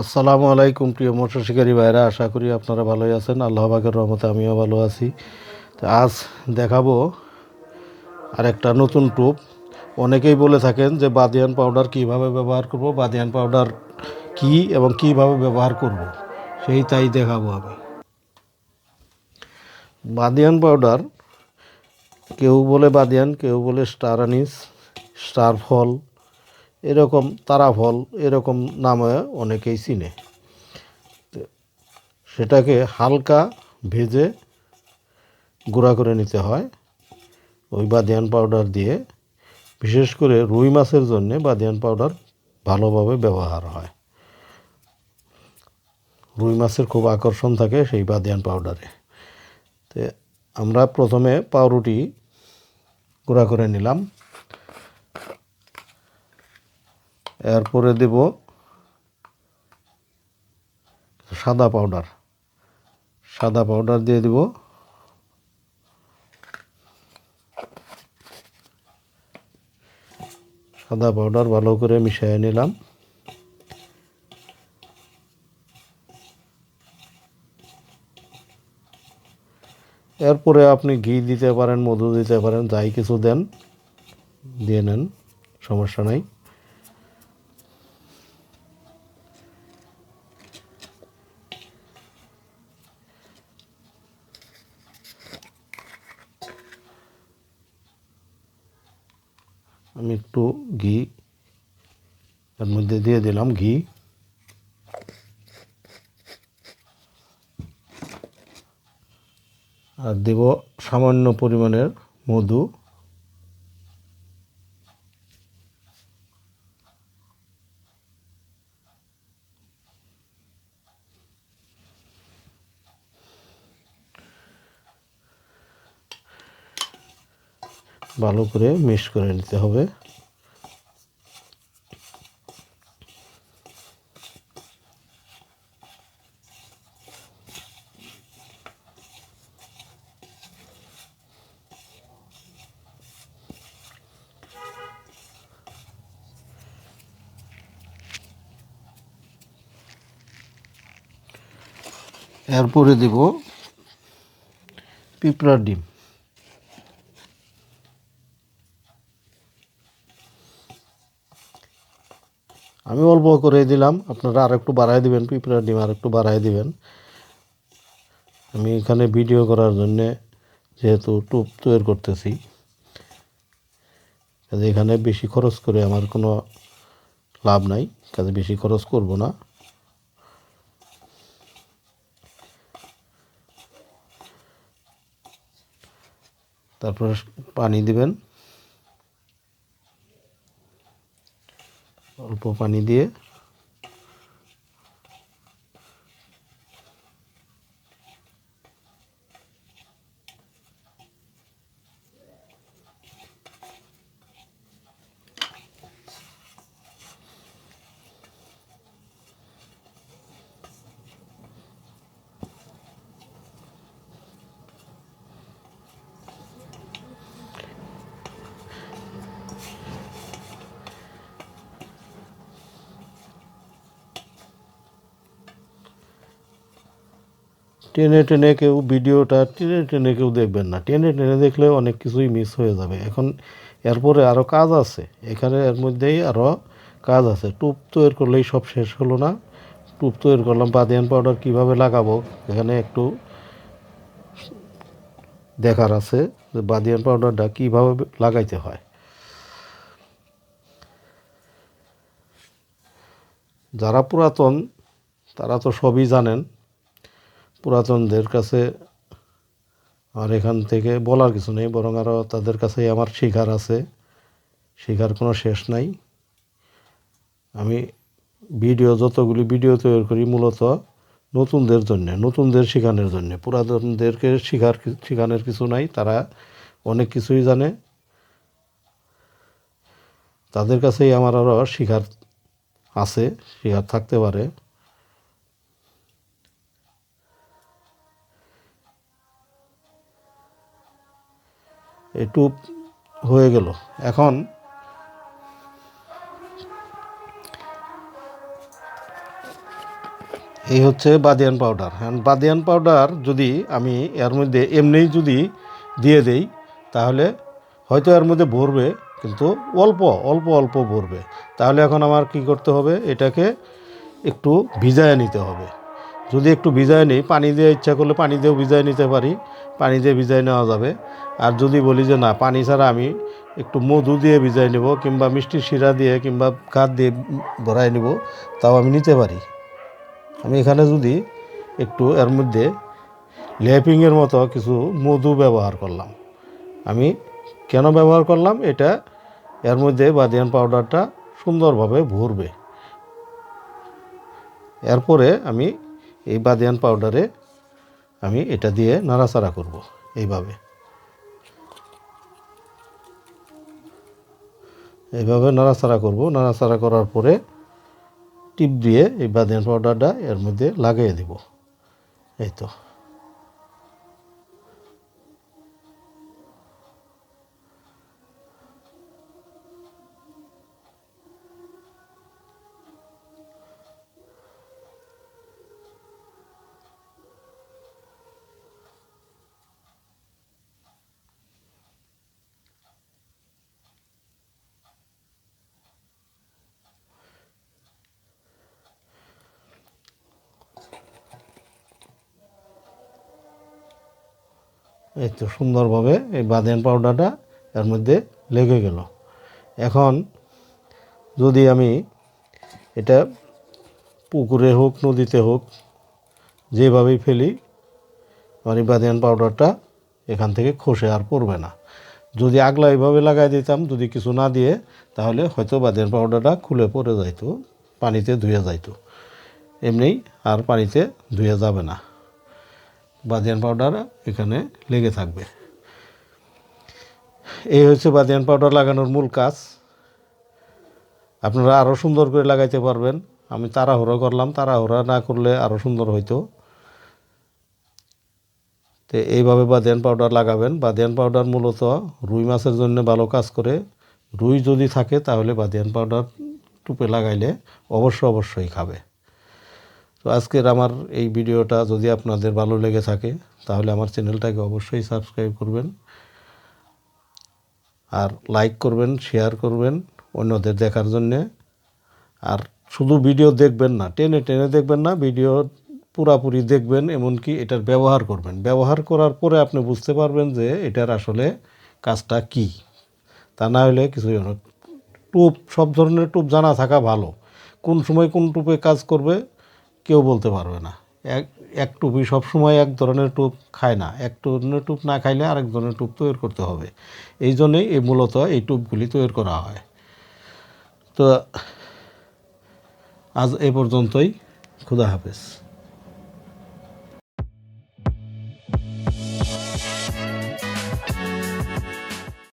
আসসালামু আলাইকুম, প্রিয় মৎস্য শিকারী ভাইরা আশা করি আপনারা ভালোই আছেন। আল্লাহ পাকের রহমতে আমিও ভালো আছি। তো আজ দেখাবো আরেকটা নতুন টুপ। অনেকেই বলে থাকেন যে বাদিয়ান পাউডার কীভাবে ব্যবহার করব, বাদিয়ান পাউডার কি এবং কীভাবে ব্যবহার করব, সেই তাই দেখাবো আমি। বাদিয়ান পাউডার, কেউ বলে বাদিয়ান, কেউ বলে স্টার আনিস, স্টার ফল এরকম তারা ফল এরকম নামে অনেকেই চিনে। সেটাকে হালকা ভেজে গুঁড়া করে নিতে হয়। ওই বাদিয়ান পাউডার দিয়ে, বিশেষ করে রুই মাছের জন্যে বাদিয়ান পাউডার ভালোভাবে ব্যবহার হয়। রুই মাছের খুব আকর্ষণ থাকে সেই বাদিয়ান পাউডারে। তো আমরা প্রথমে পাউরুটি গুঁড়া করে নিলাম। এরপরে দেব সাদা পাউডার। সাদা পাউডার দিয়ে দেব সাদা পাউডার ভালো করে মিশিয়ে নিলাম। এরপরে আপনি ঘি দিতে পারেন, মধু দিতে পারেন, যাই কিছু দেন, দিয়ে নেন, সমস্যা নাই। আমি একটু ঘি তার মধ্যে দিয়ে দিলাম ঘি। আর দেব সামান্য পরিমাণের মধু। ভালো করে মিক্স করে নিতে হবে। এরপরে দেব পিঁপড়ার ডিম। আমি অল্প করে দিলাম। আপনারা আর একটু বাড়াই দিবেন, পিঁপড়ার ডিম আর একটু বাড়াই দেবেন। আমি এখানে ভিডিও করার জন্যে যেহেতু টুপ তৈরি করতেছি, কাজে এখানে বেশি খরচ করে আমার কোনো লাভ নাই, কাজে বেশি খরচ করব না। তারপরে পানি দিবেন। অল্প পানি দিয়ে টেনে টেনে কেউ ভিডিওটা টেনে টেনে কেউ দেখবেন না। টেনে টেনে দেখলে অনেক কিছুই মিস হয়ে যাবে। এখন এরপরে আরও কাজ আছে। এখানে এর মধ্যেই আরও কাজ আছে। টুপ তৈরি করলেই সব শেষ হলো না। টুপ তৈরি করলাম বাদিয়ান পাউডার কীভাবে লাগাবো? এখানে একটু দেখার আছে যে বাদিয়ান পাউডারটা কীভাবে লাগাইতে হয়। যারা পুরাতন, তারা তো সবই জানেন পুরাতনদের কাছে আর এখান থেকে বলার কিছু নেই, বরং আরও তাদের কাছেই আমার শিকার আছে। শিকার কোনো শেষ নাই। আমি ভিডিও, যতগুলি ভিডিও তৈরি করি মূলত নতুনদের জন্যে, নতুনদের শেখানোর জন্যে। পুরাতনদেরকে শিখার শেখানোর কিছু নাই, তারা অনেক কিছুই জানে। তাদের কাছেই আমার আরও শেখার আছে শেখার থাকতে পারে। একটু হয়ে গেল। এখন এই হচ্ছে বাদিয়ান পাউডার বাদিয়ান পাউডার যদি আমি এর মধ্যে এমনিই যদি দিয়ে দেই, তাহলে হয়তো এর মধ্যে ভরবে, কিন্তু অল্প অল্প অল্প ভরবে। তাহলে এখন আমার কি করতে হবে? এটাকে একটু ভিজায় নিতে হবে। যদি একটু ভিজায় নিই, পানি দিয়ে ইচ্ছা করলে পানি দিয়েও ভিজায় নিতে পারি, পানি দিয়ে ভিজায় নেওয়া যাবে। আর যদি বলি যে না, পানি ছাড়া আমি একটু মধু দিয়ে ভিজাই নেব কিংবা মিষ্টি শিরা দিয়ে কিংবা কাঠ দিয়ে ভরাই নেব, তাও আমি নিতে পারি। আমি এখানে যদি একটু এর মধ্যে ল্যাপিংয়ের মতো কিছু মধু ব্যবহার করলাম। আমি কেন ব্যবহার করলাম? এটা এর মধ্যে বাদিয়ান পাউডারটা সুন্দরভাবে ভরবে। এরপরে আমি এই বাদিয়ান পাউডারে আমি এটা দিয়ে নাড়াচাড়া করব এইভাবে। এইভাবে নাড়াচাড়া করব, নাড়াচাড়া করার পরে টিপ দিয়ে এই বাদিয়ান পাউডারটা এর মধ্যে লাগিয়ে দেব। এই তো। এই তো সুন্দরভাবে এই বাদেন পাউডারটা এর মধ্যে লেগে গেল। এখন যদি আমি এটা পুকুরে হোক, নদীতে হোক, যেভাবেই ফেলি এই বাদিয়ান পাউডারটা এখান থেকে খসে আর পড়বে না। যদি আগলা এইভাবে লাগাই দিতাম, যদি কিছু না দিয়ে, তাহলে হয়তো বাদেন পাউডারটা খুলে পড়ে যাইতো, পানিতে ধুয়ে যাইতো। এমনি আর পানিতে ধুয়ে যাবে না। বাদিয়ান পাউডার এখানে লেগে থাকবে। এই হচ্ছে বাদিয়ান পাউডার লাগানোর মূল কাজ। আপনারা আরও সুন্দর করে লাগাইতে পারবেন। আমি তাড়াহুড়ো করলাম, তাড়াহুড়া না করলে আরও সুন্দর হইতো। তো এইভাবে বাদিয়ান পাউডার লাগাবেন। বাদিয়ান পাউডার মূলত রুই মাছের জন্য ভালো কাজ করে। রুই যদি থাকে তাহলে বাদিয়ান পাউডার টুপে লাগাইলে অবশ্য অবশ্যই খাবে। তো আজকের আমার এই ভিডিওটা যদি আপনাদের ভালো লেগে থাকে, তাহলে আমার চ্যানেলটাকে অবশ্যই সাবস্ক্রাইব করবেন। আর লাইক করবেন, শেয়ার করবেন অন্যদের দেখার জন্যে। আর শুধু ভিডিও দেখবেন না, টেনে টেনে দেখবেন না, ভিডিও পুরাপুরি দেখবেন, এমনকি এটার ব্যবহার করবেন। ব্যবহার করার পরে আপনি বুঝতে পারবেন যে এটার আসলে কাজটা কি। তা না হলে কিছুই টুপ, সব ধরনের টুপ জানা থাকা ভালো। কোন সময় কোন টুপে কাজ করবে কেউ বলতে পারবে না। এক এক টুপি সবসময় এক ধরনের টুপ খায় না। এক ধরনের টুপ না খাইলে আরেক ধরনের টুপ তৈরি করতে হবে। এই জন্যেই এই মূলত এই টুপগুলি তৈরি করা হয়। তো আজ এ পর্যন্তই। খুদা হাফেজ।